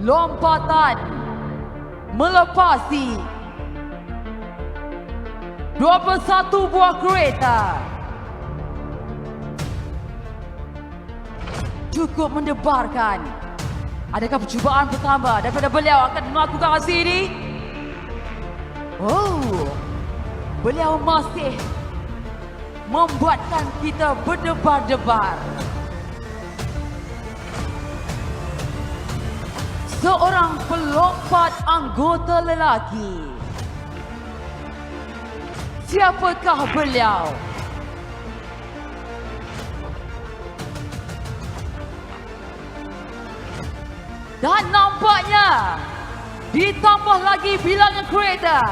lompatan melepasi 21 buah kereta. Cukup mendebarkan. Adakah percubaan pertama daripada beliau akan melakukan hasil ini? Oh beliau masih membuatkan kita berdebar-debar seorang pelompat anggota lelaki. Siapakah beliau? Dan nampaknya ditambah lagi bilangan kereta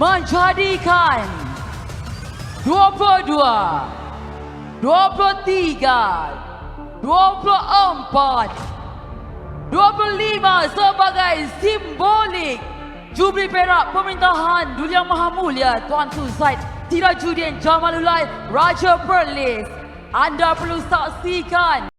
menjadikan 22 23 24 25 sebagai simbolik. Jubli Perak Pemerintahan Duli Yang Maha Mulia Tuan Su Zaid Sirajuddin Jamalulai Raja Perlis. Anda perlu saksikan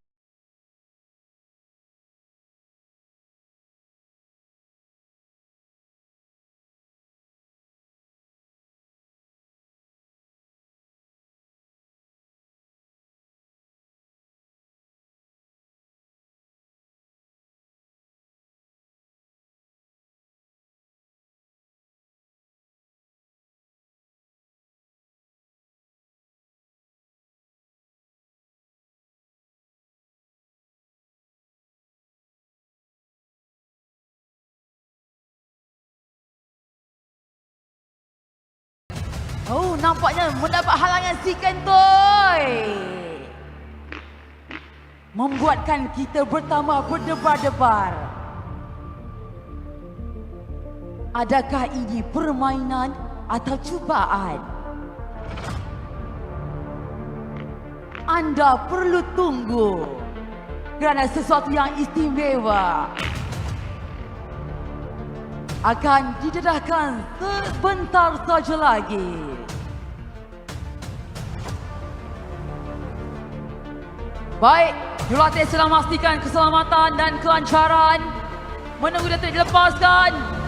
nampaknya mendapat halangan si kentoi. Membuatkan kita bertambah berdebar-debar. Adakah ini permainan atau cubaan? Anda perlu tunggu. Kerana sesuatu yang istimewa akan didedahkan sebentar saja lagi. Baik, sedang memastikan keselamatan dan kelancaran. Menunggu detik dilepaskan.